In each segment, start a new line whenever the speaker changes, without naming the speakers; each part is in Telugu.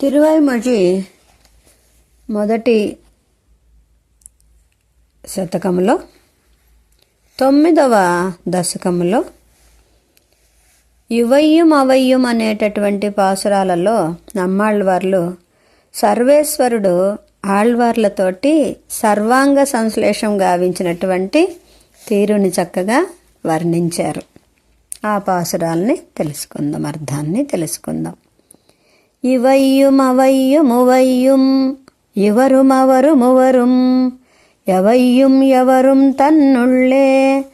తిరువైమొഴി మొదటి శతకంలో తొమ్మిదవ దశకంలో యువయ్యం అవయ్యం అనేటటువంటి పాసురాలలో నమ్మాళ్ళవార్లు సర్వేశ్వరుడు ఆళ్వార్లతోటి సర్వాంగ సంశ్లేషం గావించినటువంటి తీరుని చక్కగా వర్ణించారు. ఆ పాసురాల్ని తెలుసుకుందాం అర్థాన్ని తెలుసుకుందాం. இவையும் அவையும் உவையும். இவரும் அவரும் உவரும். எவையும் எவரும் தன்னுள்ளே.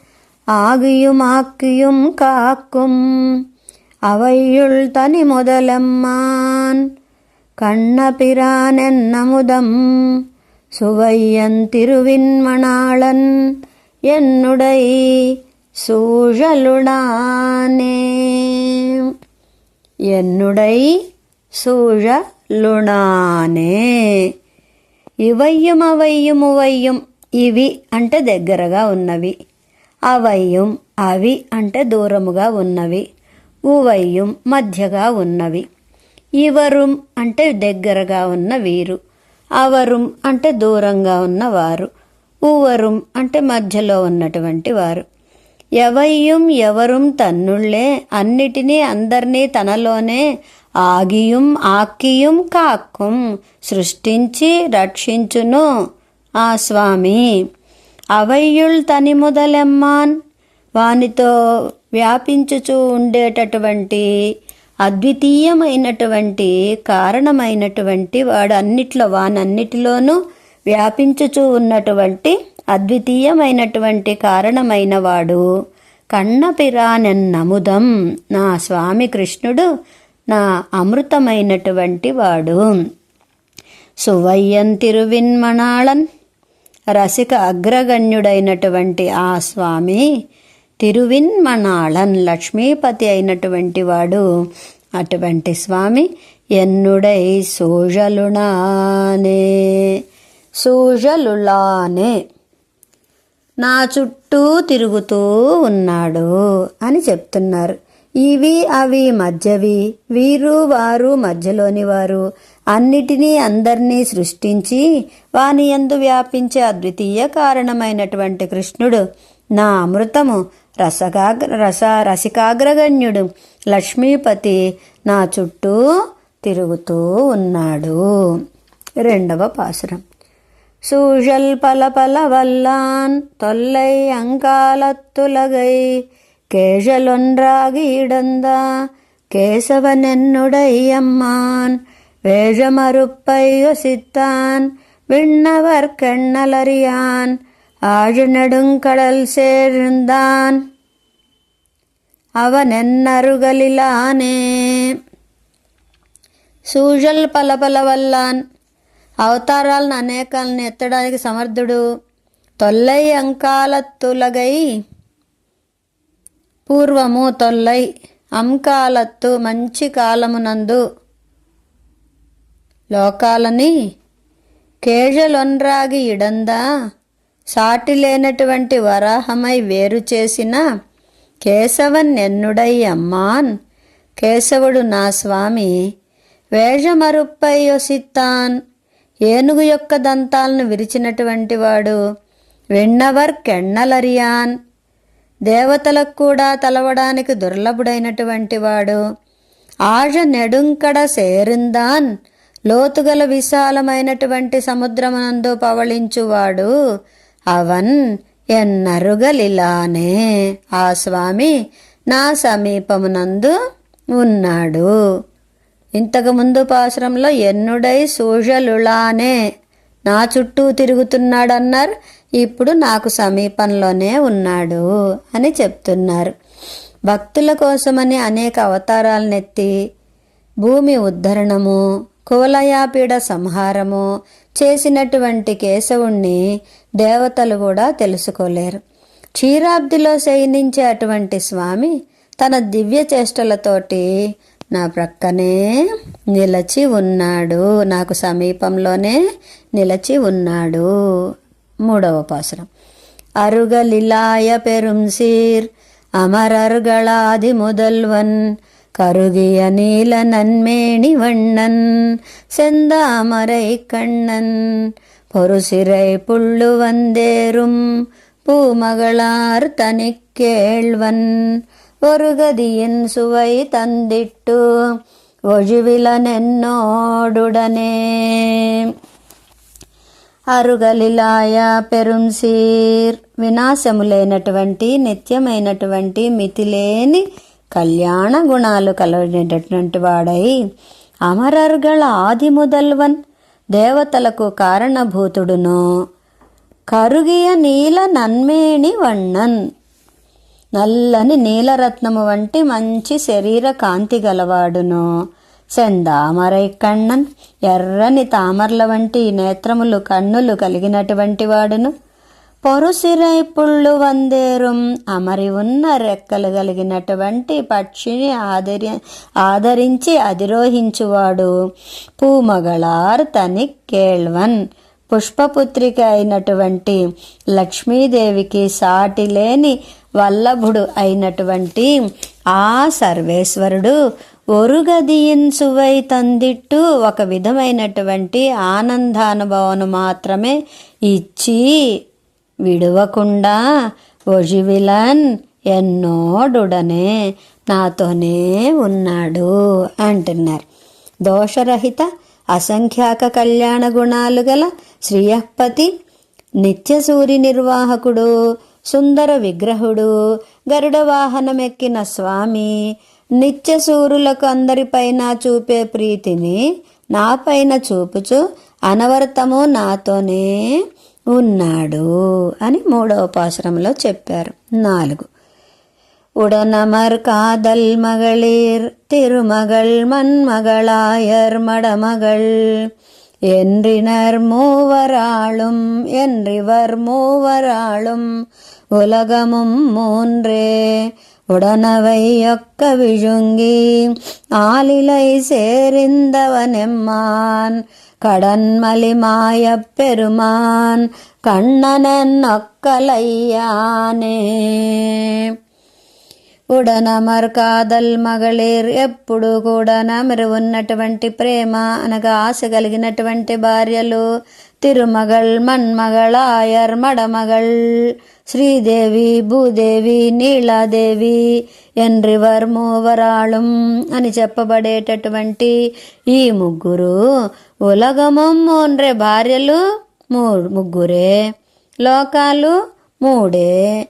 ஆகியும் ஆக்கியும் காக்கும். அவையுள் தனி முதலம்மான். கண்ணபிரான் என்னமுதம். சுவையன் திருவின்மணாளன் என்னுடை சூழலுடானே. என்னுடை సూழలుణానే ఇవయ్యం అవయ్యం ఉవయ్యం ఇవి అంటే దగ్గరగా ఉన్నవి. అవయ్యం అవి అంటే దూరముగా ఉన్నవి. ఉవయ్యం మధ్యగా ఉన్నవి. ఇవరుం అంటే దగ్గరగా ఉన్న వీరు. అవరుం అంటే దూరంగా ఉన్నవారు ఉవరుం అంటే మధ్యలో ఉన్నటువంటి వారు. ఎవయ్యం ఎవరుం తన్నుళ్ళే అన్నిటినీ అందరినీ తనలోనే ఆగియుం ఆక్కియుం కాక్కుం సృష్టించి రక్షించును. ఆ స్వామి అవయ్యుల్ తని మొదలెమ్మాన్ వానితో వ్యాపించుచూ ఉండేటటువంటి అద్వితీయమైనటువంటి కారణమైనటువంటి వాడు అన్నిట్లో వానన్నిటిలోనూ వ్యాపించుచూ ఉన్నటువంటి అద్వితీయమైనటువంటి కారణమైన వాడు కన్నపిరానెన్నముదం. నా స్వామి కృష్ణుడు నా అమృతమైనటువంటి వాడు. సువయ్యం తిరువిన్మణాళన్ రసిక అగ్రగణ్యుడైనటువంటి ఆ స్వామి తిరువిన్మణాళన్ లక్ష్మీపతి అయినటువంటి వాడు. అటువంటి స్వామి ఎన్నుడై సూజలునానే సూజలులానే నా చుట్టూ తిరుగుతూ ఉన్నాడు అని చెప్తున్నారు. ఇవి అవి మధ్యవి వీరు వారు మధ్యలోని వారు అన్నిటినీ అందరినీ సృష్టించి వాని ఎందు వ్యాపించే అద్వితీయ కారణమైనటువంటి కృష్ణుడు నా అమృతము రసగాగ్ర రస రసికాగ్రగణ్యుడు లక్ష్మీపతి నా చుట్టూ తిరుగుతూ ఉన్నాడు రెండవ పాసురం சூழல் பல பல வல்லான் தொல்லை அங்காலத்துலகை கேழலொன்றாகி இடந்தா கேசவன் என்னுடையம்மான் வேழமறுப்பை யோசித்தான் விண்ணவர் கெண்ணலறியான் ஆழ நெடுங்கடல் சேர்ந்தான் அவன் என்னருகலிலானே సూజల్ పలపల వల్లాన్ అవతారాలను అనేకాలను ఎత్తడానికి సమర్థుడు తొల్లై అంకాలత్తులగై పూర్వము తొల్లై అంకాలత్తు మంచి కాలమునందు లోకాలని కేజలొన్రాగి ఇడందా? సాటి లేనటువంటి వరాహమై వేరు చేసిన కేశవన్నెన్నుడై అమ్మాన్ కేశవుడు నా స్వామి వేషమరుప్పై యొసిత్తాన్ ఏనుగు యొక్క దంతాలను విరిచినటువంటి వాడు వెన్నవర్ కెన్నలరియాన్. దేవతలకు కూడా తలవడానికి దుర్లభుడైనటువంటి వాడు. ఆజ నెడుంకడ సేరిందాన్ లోతుగల విశాలమైనటువంటి సముద్రమునందు పవళించువాడు. అవన్ ఎన్నరుగలిలానే ఆ స్వామి నా సమీపమునందు ఉన్నాడు. ఇంతకు ముందు పాశ్రంలో ఎన్నుడై సూజలులానే నా చుట్టూ తిరుగుతున్నాడన్నారు. ఇప్పుడు నాకు సమీపంలోనే ఉన్నాడు అని చెప్తున్నారు. భక్తుల కోసమని అనేక అవతారాలనెత్తి భూమి ఉద్ధరణము కువలయాపీడ సంహారము చేసినటువంటి కేశవుణ్ణి దేవతలు కూడా తెలుసుకోలేరు. క్షీరాబ్దిలో శయనించే అటువంటి స్వామి తన దివ్య చేష్టలతోటి నా ప్రక్కనే నిలచి ఉన్నాడు. నాకు సమీపంలోనే నిలచి ఉన్నాడు. மூடవ பாசுரம் அருகலிலாய பெரும் சீர் அமரர்களாதி முதல்வன் கருகிய நீல நன்மேணி வண்ணன் செந்தாமரை கண்ணன் பொறுசிறை புள்ளு வந்தேரும் பூமகளார் தனிக்கேழ்வன் ஒரு கதியின் சுவை தந்திட்டு ஒழிவிலனென்னோடுடனே. అరుగలిలాయ పెరుంసీర్ వినాశములైనటువంటి నిత్యమైనటువంటి మితిలేని కళ్యాణ గుణాలు కలిగినటువంటి వాడై అమరర్గళ ఆది ముదల్వన్ దేవతలకు కారణభూతుడును. కరుగియ నీల నన్మేణి వಣ್ಣన్ నల్లని నీలరత్నము వంటి మంచి శరీర కాంతి గలవాడును. చందామరై కണ്ണన్ ఎర్రని తామర్ల వంటి నేత్రములు కన్నులు కలిగినటువంటి వాడును. పొరుసిరై పుళ్ళు వందేరుం అమరి ఉన్న రెక్కలు కలిగినటువంటి పక్షిని ఆదరి ఆదరించి అధిరోహించువాడు. పూమగళార్ తని కేళ్వన్ పుష్పపుత్రిక అయినటువంటి లక్ష్మీదేవికి సాటి లేని వల్లభుడు అయినటువంటి ఆ సర్వేశ్వరుడు ఒరుగదియిన్ సువై తందిట్టు ఒక విధమైనటువంటి ఆనందానుభవను మాత్రమే ఇచ్చి విడవకుండా ఒజివిలన్ ఎన్నోడుడనే నాతోనే ఉన్నాడు అంటున్నారు. దోషరహిత అసంఖ్యాక కళ్యాణ గుణాలు గల శ్రీయపతి నిత్య సూరి నిర్వాహకుడు సుందర విగ్రహుడు గరుడ వాహనమెక్కిన స్వామి నిత్య సూరులకు అందరిపైన చూపే ప్రీతిని నాపైన చూపుచు అనవరతము నాతోనే ఉన్నాడు అని మూడవ పాశ్రంలో చెప్పారు నాలుగు உடனமர் காதல் மகளிர் திருமகள் மண்மகளாயர் மடமகள் என்றினர் மூவராளும் என்றிவர் மூவராளும் உலகமும் மூன்றே உடனவை ஒக்க விழுங்கி ஆளிலை சேர்ந்தவனெம்மான் கடன்மலி மாயப் பெருமான் கண்ணனன் ஒக்கலையானே ఉడనమర్ కాదల్ మగళీర్ ఎప్పుడు కూడా మీరు ఉన్నటువంటి ప్రేమ అనగా ఆశ కలిగినటువంటి భార్యలు తిరుమగళ్ మన్మగళాయర్ మడమగళ్ మడమగల్ శ్రీదేవి భూదేవి నీలాదేవి ఎన్రివర్ మూవరాళం అని చెప్పబడేటటువంటి ఈ ముగ్గురు ఉలగమం మోన్రే భార్యలు మూ ముగ్గురే లోకాలు మూడే.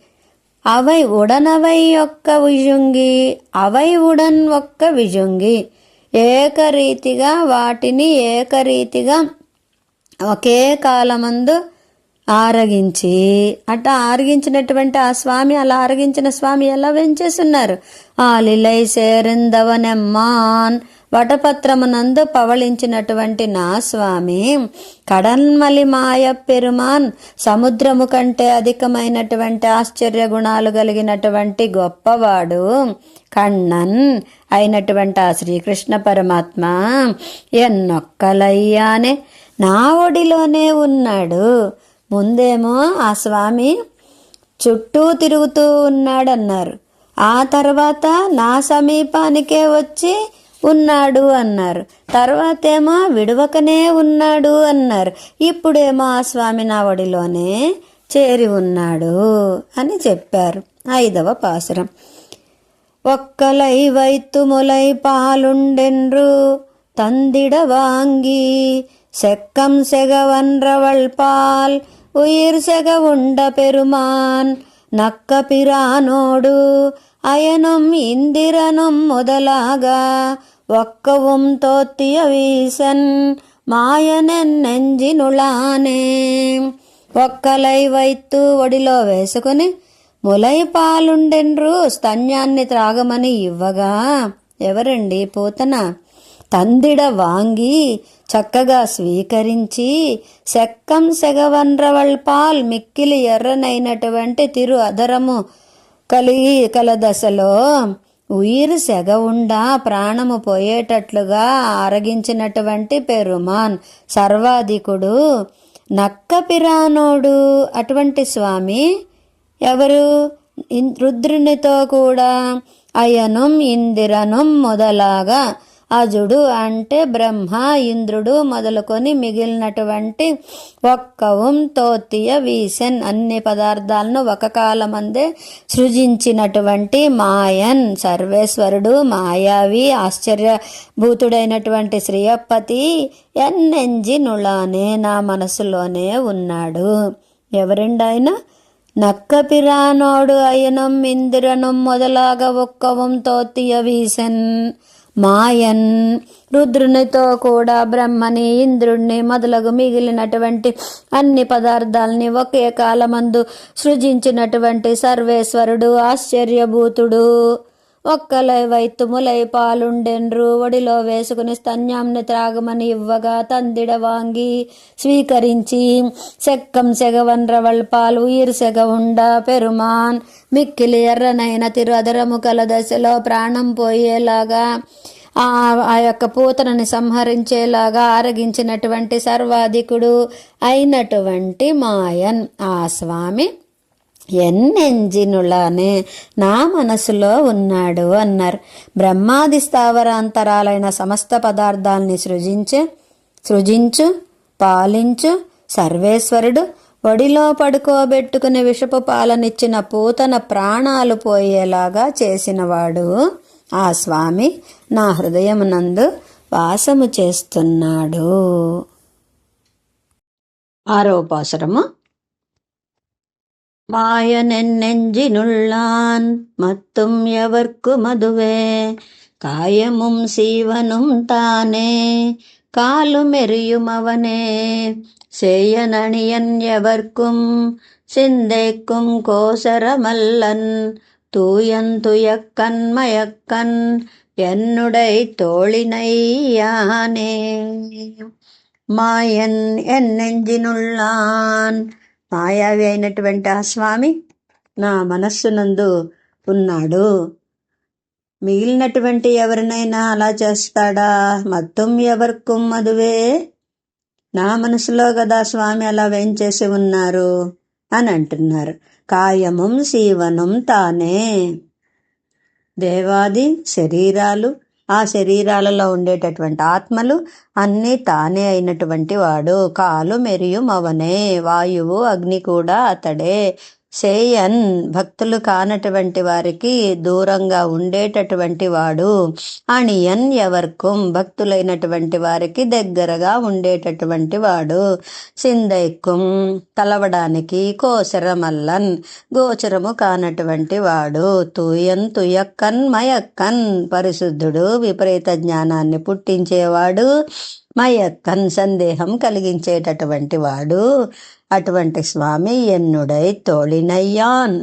అవై ఉడనవై ఒక్క విజుంగి అవై ఉడన్ ఒక్క విజుంగి. ఏకరీతిగా వాటిని ఏకరీతిగా ఒకే కాలమందు ఆరగించి. అట్ట ఆరగించినటువంటి ఆ స్వామి అలా ఆరగించిన స్వామి ఎలా వెంచేస్తున్నారు ఆలిలై సేరిందవనెమ్మాన్ వటపత్రమునందు పవళించినటువంటి నా స్వామి కడన్మలి మాయ పెరుమాన్ సముద్రము కంటే అధికమైనటువంటి ఆశ్చర్య గుణాలు కలిగినటువంటి గొప్పవాడు కన్నన్ అయినటువంటి ఆ శ్రీకృష్ణ పరమాత్మ. ఎన్నొక్కలయ్యానే నా ఒడిలోనే ఉన్నాడు. ముందేమో ఆ స్వామి చుట్టూ తిరుగుతూ ఉన్నాడన్నారు ఆ తర్వాత నా సమీపానికే వచ్చి ఉన్నాడు అన్నారు తర్వాత ఏమో విడవకనే ఉన్నాడు అన్నారు ఇప్పుడేమో ఆ స్వామి నా ఒడిలోనే చేరి ఉన్నాడు అని చెప్పారు ఐదవ పాసురం ఒక్కలై వైతుములై పాలుండెన్రు தந்திட வாங்கி செக்கம் செகவன்றவள் பால் உயிர் செக உண்ட பெருமான் நக்க பிரானோடு அயனும் இந்திரனும் முதலாக ஒக்கவும் தோத்திய வீசன் మాయనెన్ నెంజినులానే ఒక్కలై వైత్తు ఒడిలో వేసుకుని ములై పాలుండెన్రు స్తన్యాన్ని త్రాగమని ఇవ్వగా ఎవరండి పూతన తందిడ వాంగి చక్కగా స్వీకరించి సెక్కం సెగవన్రవల్పాల్ మిక్కిలి ఎర్రనైనటువంటి తిరు అధరము కలిగి కల దశలో ఉయిరు సెగ ఉండా ప్రాణము పోయేటట్లుగా ఆరగించినటువంటి పెరుమాన్ సర్వాధికుడు. నక్క పిరానోడు అటువంటి స్వామి ఎవరు? రుద్రునితో కూడా అయనం ఇందిరనం మొదలాగా అజుడు అంటే బ్రహ్మ ఇంద్రుడు మొదలుకొని మిగిలినటువంటి ఒక్కవం తోతియ వీసెన్ అన్ని పదార్థాలను ఒక కాలమందే సృజించినటువంటి మాయన్ సర్వేశ్వరుడు మాయావి ఆశ్చర్యభూతుడైనటువంటి శ్రీయప్పతి ఎన్నెంజి నులానే నా మనసులోనే ఉన్నాడు. ఎవరిండాయన? నక్కపిరానోడు అయనం ఇందిరనం మొదలాగా ఒక్కవం తోతియ వీసెన్ మాయన్. రుద్రునితో కూడా బ్రహ్మని ఇంద్రుణ్ణి మొదలగు మిగిలినటువంటి అన్ని పదార్థాలని ఒకే కాలమందు సృజించినటువంటి సర్వేశ్వరుడు ఆశ్చర్యభూతుడు. ఒక్కలై వైత్తుములై పాలుండెన్రు ఒడిలో వేసుకుని స్తన్యాన్ని త్రాగమని ఇవ్వగా తందిడ వాంగి స్వీకరించి సెక్కం సెగవన్రవల్ పాలు ఈర్సెగ ఉండ పెరుమాన్ మిక్కిలి ఎర్రనైన తిరు కల దశలో ప్రాణం పోయేలాగా ఆ యొక్క పూతనని సంహరించేలాగా ఆరగించినటువంటి సర్వాధికుడు అయినటువంటి మాయన్. ఆ స్వామి ఎన్నెంజినులానే నా మనసులో ఉన్నాడు అన్నారు. బ్రహ్మాది స్థావరాంతరాలైన సమస్త పదార్థాల్ని సృజించు సృజించు పాలించు సర్వేశ్వరుడు ఒడిలో పడుకోబెట్టుకుని విషపు పాలనిచ్చిన పూతన ప్రాణాలు పోయేలాగా చేసినవాడు ఆ స్వామి నా హృదయమునందు వాసము చేస్తున్నాడు. ఆరోపాసరము மாயனென் நெஞ்சினுள்ளான் மத்தும் எவர்க்கும் அதுவே காயமும் சீவனும் தானே காலும் எரியும் அவனே. சேயனணியன் எவர்க்கும் சிந்தைக்கும் கோசரமல்லன் தூயன் துயக்கன் மயக்கன் என்னுடை தோழினை யானே. மாயன் என் நெஞ்சினுள்ளான் మాయావి అయినటువంటి ఆ స్వామి నా మనస్సునందు ఉన్నాడు. మిగిలినటువంటి ఎవరినైనా అలా చేస్తాడా? మత్తం ఎవరికం మదువే? నా మనసులో కదా స్వామి అలా వేయించేసి ఉన్నారు? అని అంటున్నారు. కాయమం శీవనం తానే. దేవాది శరీరాలు ఆ శరీరాలలో ఉండేటటువంటి ఆత్మలు అన్నీ తానే అయినటువంటి వాడు. కాలు మెరియు మవనే వాయువు అగ్ని కూడా అతడే. సేయన్ భక్తులు కానటువంటి వారికి దూరంగా ఉండేటటువంటి వాడు. అణియన్ ఎవర్కుం భక్తులైనటువంటి వారికి దగ్గరగా ఉండేటటువంటి వాడు. సిందైక్కుం తలవడానికి కోసరమల్లన్ గోచరము కానటువంటి వాడు. తుయన్ తుయక్కన్ మయక్కన్ పరిశుద్ధుడు విపరీత జ్ఞానాన్ని పుట్టించేవాడు. మయక్కన్ సందేహం కలిగించేటటువంటి వాడు అటువంటి స్వామి ఎన్నుడై తోళినయ్యాన్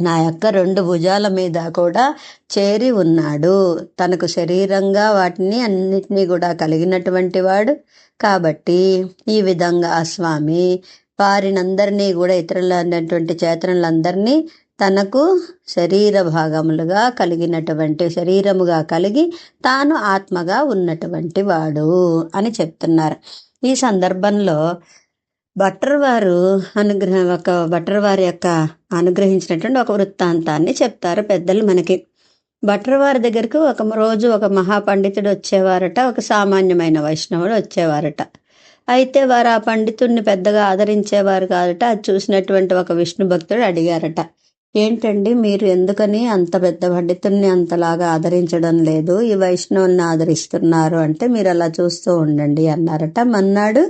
నా యొక్క రెండు భుజాల మీద కూడా చేరి ఉన్నాడు. తనకు శరీరంగా వాటిని అన్నిటినీ కూడా కలిగినటువంటి వాడు. కాబట్టి ఈ విధంగా ఆ స్వామి వారినందరినీ కూడా ఇతరులైనటువంటి చేతనులందరినీ తనకు శరీర భాగములుగా కలిగినటువంటి శరీరముగా కలిగి తాను ఆత్మగా ఉన్నటువంటి వాడు అని చెప్తున్నారు. ఈ సందర్భంలో భట్టర్ వారు అనుగ్రహం ఒక భట్టర్ వారి యొక్క అనుగ్రహించినటువంటి ఒక వృత్తాంతాన్ని చెప్తారు పెద్దలు మనకి. భట్టర్ వారి దగ్గరకు ఒక రోజు ఒక మహాపండితుడు వచ్చేవారట ఒక సామాన్యమైన వైష్ణవుడు వచ్చేవారట. అయితే వారు ఆ పండితుడిని పెద్దగా ఆదరించేవారు కాదట అది చూసినటువంటి ఒక విష్ణు భక్తుడు అడిగారట. ఏంటండి మీరు ఎందుకని అంత పెద్ద పండితుడిని అంతలాగా ఆదరించడం లేదు? ఈ వైష్ణవుని ఆదరిస్తున్నారు అంటే మీరు అలా చూస్తూ ఉండండి అన్నారట. మన్నాడు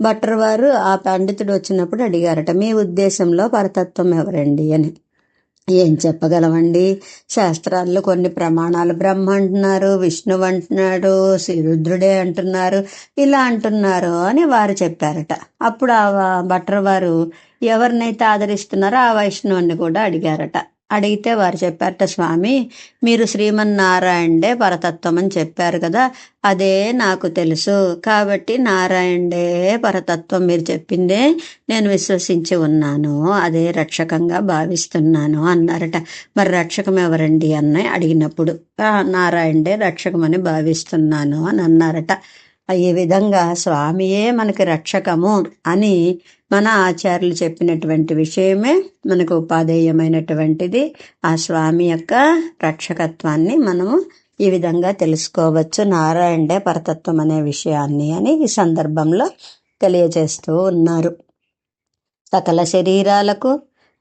భట్టర్ వారు ఆ పండితుడు వచ్చినప్పుడు అడిగారట మీ ఉద్దేశంలో పరతత్వం ఎవరండి అని. ఏం చెప్పగలమండి? శాస్త్రాల్లో కొన్ని ప్రమాణాలు బ్రహ్మ అంటున్నారు విష్ణువు అంటున్నాడు శ్రీరుద్రుడే అంటున్నారు ఇలా అంటున్నారు అని వారు చెప్పారట. అప్పుడు ఆ భట్టర్ వారు ఎవరినైతే ఆదరిస్తున్నారో ఆ వైష్ణవుని కూడా అడిగారట. అడిగితే వారు చెప్పారట స్వామి మీరు శ్రీమన్నారాయణే పరతత్వం అని చెప్పారు కదా అదే నాకు తెలుసు. కాబట్టి నారాయణే పరతత్వం మీరు చెప్పిందే నేను విశ్వసించి ఉన్నాను అదే రక్షకంగా భావిస్తున్నాను అన్నారట. మరి రక్షకం ఎవరండి? అన్న అడిగినప్పుడు నారాయణే రక్షకమని భావిస్తున్నాను అని అన్నారట. ఈ విధంగా స్వామియే మనకి రక్షకము అని మన ఆచార్యులు చెప్పినటువంటి విషయమే మనకు ఉపాధేయమైనటువంటిది. ఆ స్వామి యొక్క రక్షకత్వాన్ని మనము ఈ విధంగా తెలుసుకోవచ్చు. నారాయణే పరతత్వం అనే విషయాన్ని అని ఈ సందర్భంలో తెలియజేస్తూ ఉన్నారు. సకల శరీరాలకు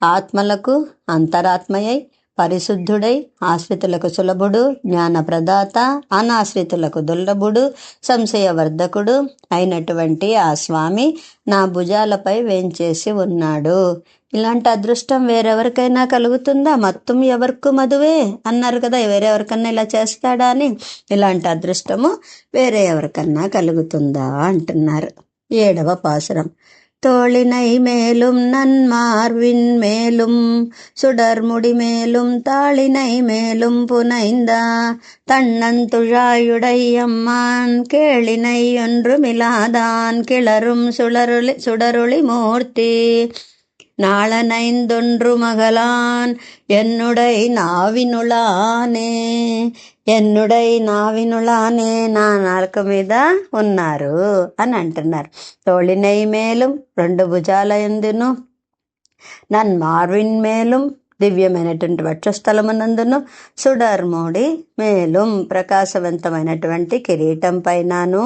ఆత్మలకు అంతరాత్మయై పరిశుద్ధుడై ఆశ్రితులకు సులభుడు జ్ఞానప్రదాత అనాశ్రితులకు దుర్లభుడు సంశయవర్ధకుడు అయినటువంటి ఆ స్వామి నా భుజాలపై వేంచేసి ఉన్నాడు. ఇలాంటి అదృష్టం వేరెవరికైనా కలుగుతుందా? మొత్తం ఎవరికి మధువే అన్నారు కదా వేరెవరికన్నా ఇలా చేస్తాడా అని. ఇలాంటి అదృష్టము వేరే ఎవరికన్నా కలుగుతుందా? అంటున్నారు. ఏడవ పాసురం தோளினை மேலும் நன்மார்வின் மேலும் சுடர்முடி மேலும் தாளினை மேலும் புனைந்தா தன்னந்துழாயுடையம்மான் கேளினை ஒன்றுமிலாதான் கிளரும் சுடருளி சுடருளி மூர்த்தி. நாளனைந்தொன்று మగలాన్ ఎన్నుడై నావినులానే ఎన్నుడై నావినులానే నా నరక మీద ఉన్నారు అని అంటున్నారు తోళినై మేలు రెండు భుజాల ఎందును నన్ మార్విన్ మేలు దివ్యమైనటువంటి వక్షస్థలమునందును సుడర్మోడి మేలు ప్రకాశవంతమైనటువంటి కిరీటం పైనను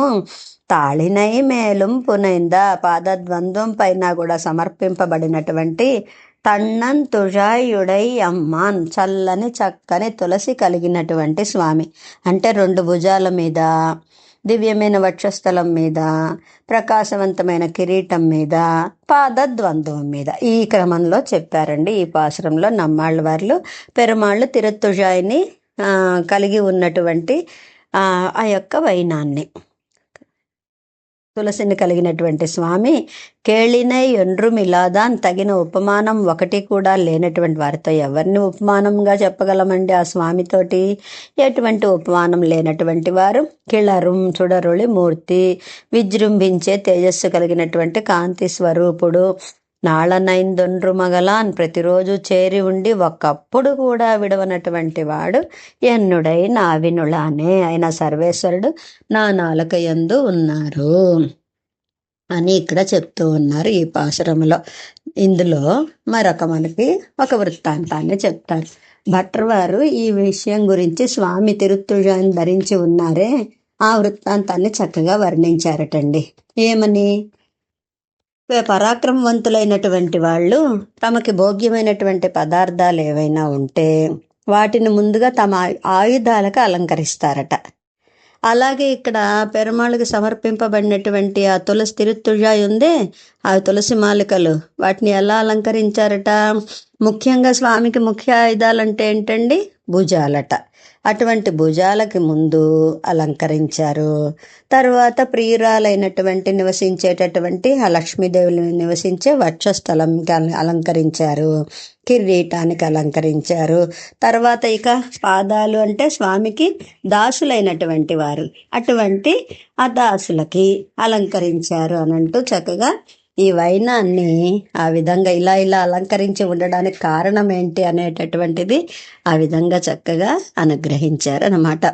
తాళినై మేలుం పునైంద. పాదద్వంద్వం పైన కూడా సమర్పింపబడినటువంటి తన్నం తుజాయుడై అమ్మాన్ చల్లని చక్కని తులసి కలిగినటువంటి స్వామి. అంటే రెండు భుజాల మీద దివ్యమైన వక్షస్థలం మీద ప్రకాశవంతమైన కిరీటం మీద పాదద్వంద్వం మీద. ఈ క్రమంలో చెప్పారండి ఈ పాశ్రంలో నమ్మాళ్ళ వారు పెరుమాళ్ళు తిరుత్తుజాయిని కలిగి ఉన్నటువంటి ఆ యొక్క వైనాన్ని. తులసిని కలిగినటువంటి స్వామి కేళినై ఎండ్రుమిలాదాన్ తగిన ఉపమానం ఒకటి కూడా లేనటువంటి వారితో ఎవరిని ఉపమానంగా చెప్పగలమండి ఆ స్వామితోటి? ఎటువంటి ఉపమానం లేనటువంటి వారు కిళరుం చుడరుళి మూర్తి విజృంభించే తేజస్సు కలిగినటువంటి కాంతి స్వరూపుడు నాళనైందొండ్రు మగలాన్ ప్రతిరోజు చేరి ఉండి ఒకప్పుడు కూడా విడవనటువంటి వాడు ఎన్నుడై నావినులానే ఆయన సర్వేశ్వరుడు నా నాలుక ఎందు ఉన్నారు అని ఇక్కడ చెప్తూ ఉన్నారు ఈ పాసురంలో ఇందులో మరొక మనకి ఒక వృత్తాంతాన్ని చెప్తారు. భట్రవారు ఈ విషయం గురించి స్వామి తిరుత్తుజాన్ని ధరించి ఉన్నారే ఆ వృత్తాంతాన్ని చక్కగా వర్ణించారటండి. ఏమని? పరాక్రమవంతులైనటువంటి వాళ్ళు తమకి భోగ్యమైనటువంటి పదార్థాలు ఏవైనా ఉంటే వాటిని ముందుగా తమ ఆయుధాలకు అలంకరిస్తారట. అలాగే ఇక్కడ పెరుమాళ్ళకి సమర్పింపబడినటువంటి ఆ తులసి తిరుత్తుజాయి ఉందే ఆ తులసి మాలికలు వాటిని ఎలా అలంకరించారట? ముఖ్యంగా స్వామికి ముఖ్య ఆయుధాలు అంటే ఏంటండి? భుజాలట. అటువంటి భుజాలకి ముందు అలంకరించారు. తర్వాత ప్రియురాలైనటువంటి నివసించేటటువంటి ఆ లక్ష్మీదేవులు నివసించే వక్షస్థలంకి అలంకరించారు. కిరీటానికి అలంకరించారు. తర్వాత ఇక పాదాలు అంటే స్వామికి దాసులైనటువంటి వారు. అటువంటి ఆ దాసులకి అలంకరించారు అని అంటూ చక్కగా ఈ వైనాన్ని ఆ విధంగా ఇలా ఇలా అలంకరించి ఉండడానికి కారణం ఏంటి అనేటటువంటిది ఆ విధంగా చక్కగా అనుగ్రహించారు అన్నమాట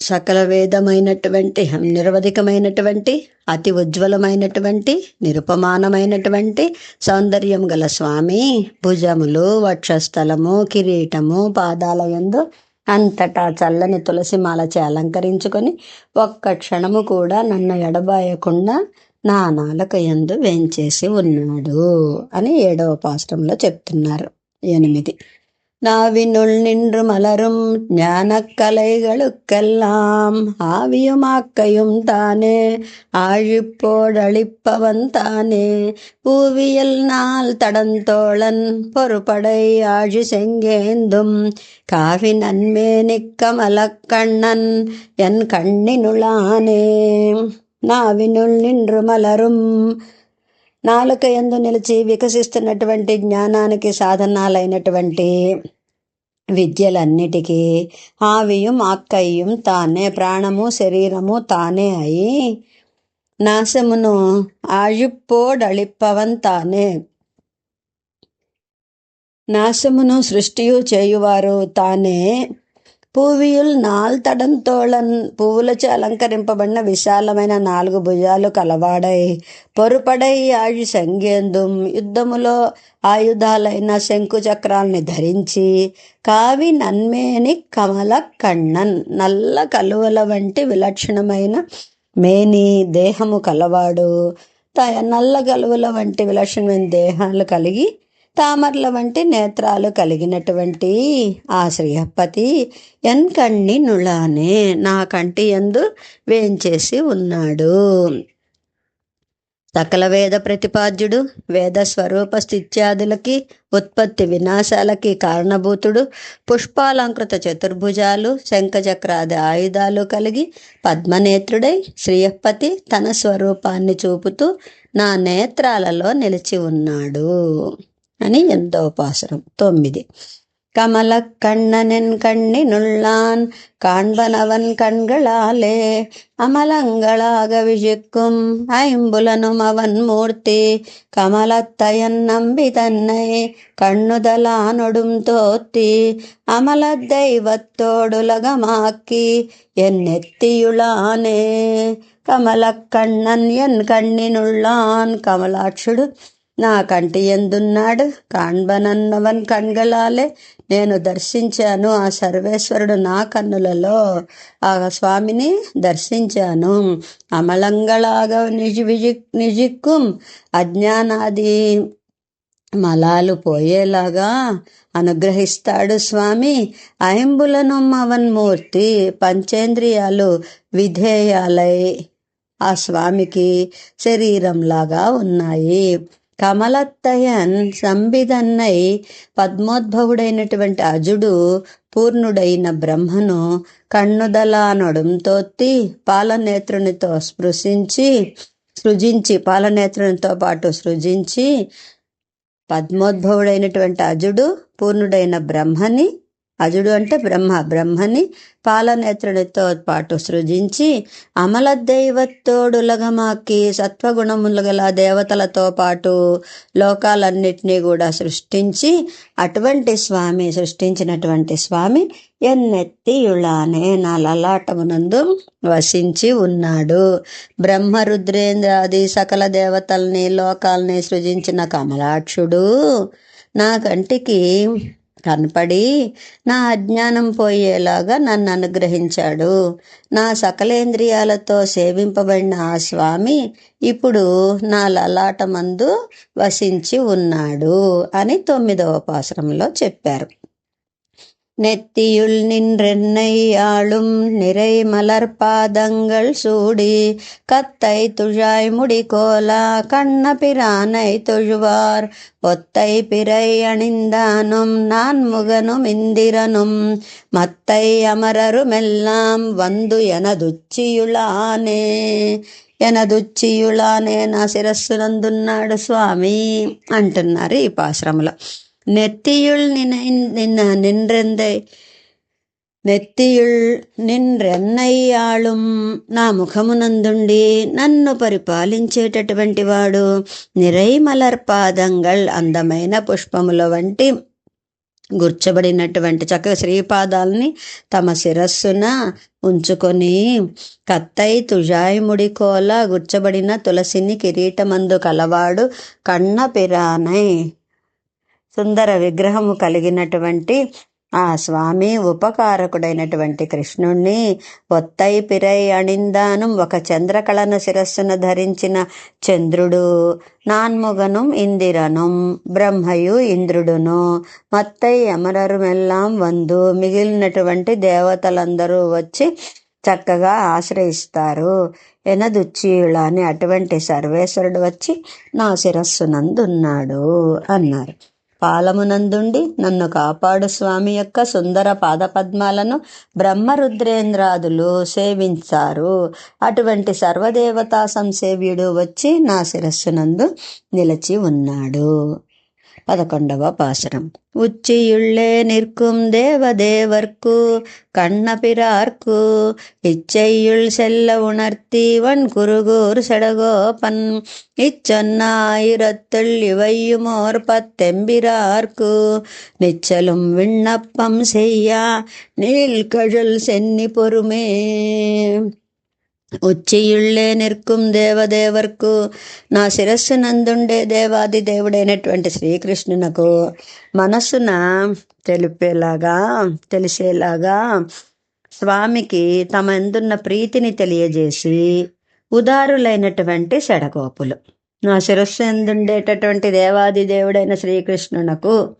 సకల వేదమైనటువంటి నిరవధికమైనటువంటి అతి ఉజ్వలమైనటువంటి నిరుపమానమైనటువంటి సౌందర్యం గల స్వామి భుజములు వక్షస్థలము కిరీటము పాదాలయందు అంతటా చల్లని తులసి మాలచే అలంకరించుకొని ఒక్క క్షణము కూడా నన్ను ఎడబాయకుండా నా నాలుక ఎందు వేంచేసి ఉన్నాడు అని ఏడవ పాష్టంలో చెప్తున్నారు ఎనిమిది. நாவினுள் நின்று மலரும் ஞானக்கலைகளுக்கெல்லாம் ஆவியுமாக்கையும் தானே. ஆழிப்போடழிப்பவன் தானே. பூவியல் நாள் தடந்தோழன் பொறுபடை ஆழி செங்கேந்தும். காவி நன்மேனிக்க மலக்கண்ணன் என் கண்ணினுளானே நாவினுள் நின்று மலரும் నాలుక ఎందు నిలిచి వికసిస్తున్నటువంటి జ్ఞానానికి సాధనాలైనటువంటి విద్యలన్నిటికీ ఆవియం ఆక్కయ్యం తానే ప్రాణము శరీరము తానే అయి నాశమును ఆయుప్పోడళిప్పవన్ తానే. నాశమును సృష్టియు చేయువారు తానే పూవియుల్ నాల్తడం తోళన్ పువ్వులచే అలంకరింపబడిన విశాలమైన నాలుగు భుజాలు కలవాడై. పొరుపడై ఆయు సంగేందుం యుద్ధములో ఆయుధాలైన శంకు చక్రాల్ని ధరించి కావి నన్మేని కమల కണ്ണన్ నల్ల కలువల వంటి విలక్షణమైన మేని దేహము కలవాడు. త- నల్ల కలువల వంటి విలక్షణమైన దేహాలు కలిగి తామర్ల వంటి నేత్రాలు కలిగినటువంటి ఆ శ్రీహపతి ఎన్కణ్ణి నులానే నా కంటి ఎందు వేంచేసి ఉన్నాడు. సకల వేద ప్రతిపాద్యుడు వేద స్వరూప స్థిత్యాదులకి ఉత్పత్తి వినాశాలకి కారణభూతుడు పుష్పాలంకృత చతుర్భుజాలు శంఖచక్రాది ఆయుధాలు కలిగి పద్మనేత్రుడై శ్రీయపతి తన స్వరూపాన్ని చూపుతూ నా నేత్రాలలో నిలిచి ఉన్నాడు. అని ఎందోపాసనం తొమ్మిది கமல கண்ணனின் கண்ணினுள்ளான் காண்பனவன் கண்களாலே அமலங்களாக விழிக்கும் ஐம்புலனும் அவன் மூர்த்தி. கமலத்தையன் நம்பி தன்னை கண்ணுதலானொடும் தோத்தி அமல தெய்வத்தோடுலகமாக்கி என் நெத்தியுளானே. கமலக்கண்ணன் என் கண்ணினுள்ளான். கமலாட்சுடு నా కంటి ఎందున్నాడు? కాణ్బనన్నవన్ కణ్గలాలే. నేను దర్శించాను ఆ సర్వేశ్వరుడు నా కన్నులలో. ఆ స్వామిని దర్శించాను. అమలంగళాగ నిజి విజి నిజిక్కుం. అజ్ఞానాది మలాలు పోయేలాగా అనుగ్రహిస్తాడు స్వామి. ఐంబులను అవన్మూర్తి పంచేంద్రియాలు విధేయాలై ఆ స్వామికి శరీరంలాగా ఉన్నాయి. కమలత్తయన్ సంబిదన్నై పద్మోద్భవుడైనటువంటి అజుడు పూర్ణుడైన బ్రహ్మను కన్నుదలానొడంతోత్తి పాలనేత్రునితో స్పృశించి సృజించి పాలనేత్రునితో పాటు సృజించి పద్మోద్భవుడైనటువంటి అజుడు పూర్ణుడైన బ్రహ్మని అజుడు అంటే బ్రహ్మ. బ్రహ్మని పాలనేత్రునితో పాటు సృజించి అమల దైవత్తోడులగమాకి సత్వగుణములు గల దేవతలతో పాటు లోకాలన్నిటినీ కూడా సృష్టించి అటువంటి స్వామి సృష్టించినటువంటి స్వామి ఎన్నెత్తియుళానే నా లలాటమునందు వసించి ఉన్నాడు. బ్రహ్మ రుద్రేంద్రాది సకల దేవతల్ని లోకాల్ని సృజించిన కమలాక్షుడు నా కంటికి కనపడి నా అజ్ఞానం పోయేలాగా నన్ను అనుగ్రహించాడు. నా సకలేంద్రియాలతో సేవింపబడిన ఆ స్వామి ఇప్పుడు నా లలాటమందు వసించి ఉన్నాడు అని తొమ్మిదవ పాశ్రంలో చెప్పారు. நெத்தியுள் நின்றென்னை ஆளும் நிறை மலர் பாதங்கள் சூடி கத்தை துழாய் முடி கோலா கண்ண பிரானை தொழுவார் ஒத்தை பிறை அணிந்தானும் நான் முகனும் இந்திரனும் மத்தை அமரருமெல்லாம் வந்து எனதுச்சியுளானே ఎనదుచ్చియులానే నా శిరస్సునందున్నాడు స్వామి అంటున్నారు ఈ పాశ్రమలో నెత్తియుள் నిన నిన్న నిన్రెందై నెత్తియుள் నిన్రెన్నయ్యాళుం నా ముఖమునందుండి నన్ను పరిపాలించేటటువంటి వాడు నిరైమలర్పాదంగల్ అందమైన పుష్పముల వంటి గుర్చబడినటువంటి చక్కగా శ్రీపాదాలని తమ శిరస్సున ఉంచుకొని కత్తై తుజాయిముడి కోల గుర్చబడిన తులసిని కిరీటమందు కలవాడు కన్న పిరానై సుందర విగ్రహము కలిగినటువంటి ఆ స్వామి ఉపకారకుడైనటువంటి కృష్ణుణ్ణి ఒత్తై పిరై అణిందాను ఒక చంద్రకళను శిరస్సును ధరించిన చంద్రుడు నాన్ముగను ఇందిరను బ్రహ్మయు ఇంద్రుడును. మత్తై అమరరుమెల్లాం వందు మిగిలినటువంటి దేవతలందరూ వచ్చి చక్కగా ఆశ్రయిస్తారు. ఎనదుచ్చియుళ అని అటువంటి సర్వేశ్వరుడు వచ్చి నా శిరస్సునందున్నాడు అన్నారు. పాలమునందుండి నన్ను కాపాడు స్వామి యొక్క సుందర పాదపద్మాలను బ్రహ్మరుద్రేంద్రాదులు సేవించారు. అటువంటి సర్వదేవతా సంసేవ్యుడు వచ్చి నా శిరస్సునందు నిలిచి ఉన్నాడు. പതക്കൊണ്ടവ പാശനം ഉച്ചിയുള്ളേ നിൽക്കും ദേവദേവർക്കു കണ്ണപിരാർക്കു ഇച്ചയുൾ ചെല്ല ഉണർത്തിവൻ കുറുകൂർ ഷടകോപൻ ഇച്ചൊന്നായിരത്തിൽ ഇവയുമോർ പത്തെമ്പിരാർക്കു നിച്ചലും വിണ്ണപ്പം ചെയ്യാ നീൽകഴൽ സെന്നി പൊറുമേ ఉచ్చియుళ్ళే నిర్కుం దేవదేవర్కు. నా శిరస్సు నందుండే దేవాది దేవుడైనటువంటి శ్రీకృష్ణునకు మనస్సున తెలిపేలాగా తెలిసేలాగా స్వామికి తమ ఎందున్న ప్రీతిని తెలియజేసి ఉదారులైనటువంటి షడగోపులు. నా శిరస్సు ఎందుండేటటువంటి దేవాది దేవుడైన శ్రీకృష్ణునకు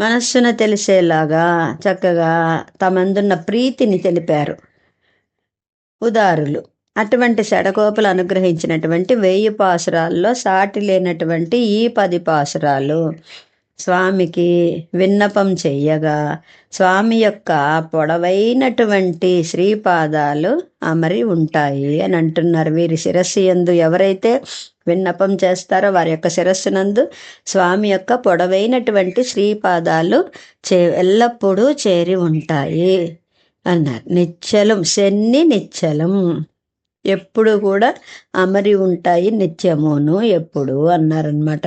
మనస్సున తెలిసేలాగా చక్కగా తమందున్న ప్రీతిని తెలిపారు. ఉదారులు. అటువంటి సెడకోపలు అనుగ్రహించినటువంటి వెయ్యి పాసురాల్లో సాటి లేనటువంటి ఈ పది పాసురాలు స్వామికి విన్నపం చెయ్యగా. స్వామి యొక్క పొడవైనటువంటి శ్రీపాదాలు అమరి ఉంటాయి అని అంటున్నారు. వీరి శిరస్సు ఎందు ఎవరైతే విన్నపం చేస్తారో వారి యొక్క శిరస్సునందు స్వామి యొక్క పొడవైనటువంటి శ్రీపాదాలు చే ఎల్లప్పుడూ చేరి ఉంటాయి. అన్నారు. నిశ్చలం శన్ని నిశ్చలం. ఎప్పుడు కూడా అమరి ఉంటాయి నిత్యమును ఎప్పుడు అన్నారనమాట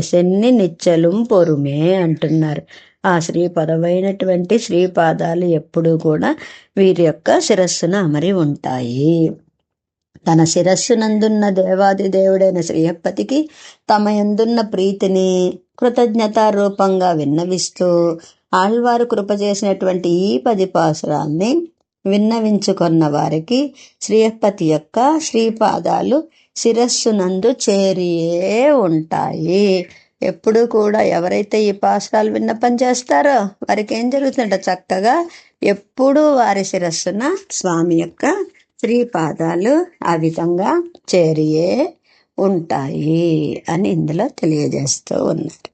శన్ని నిచ్చలం పొరుమే అంటున్నారు. ఆ శ్రీ పదమైనటువంటి శ్రీపాదాలు ఎప్పుడు కూడా వీరి యొక్క శిరస్సున అమరి ఉంటాయి. తన శిరస్సునందున్న దేవాది దేవుడైన శ్రీయప్పతికి తమ ఎందున్న ప్రీతిని కృతజ్ఞతారూపంగా విన్నవిస్తూ ఆళ్వారు కృప చేసినటువంటి ఈ పది పాసురాల్ని విన్నవించుకున్న వారికి శ్రీయపతి యొక్క శ్రీపాదాలు శిరస్సునందు చేరియే ఉంటాయి. ఎప్పుడు కూడా ఎవరైతే ఈ పాసురాలు విన్నపం చేస్తారో వారికి ఏం జరుగుతుందంట చక్కగా ఎప్పుడూ వారి శిరస్సున స్వామి యొక్క శ్రీపాదాలు ఆ విధంగా చేరియే ఉంటాయి అని ఇందులో తెలియజేస్తూ ఉన్నారు.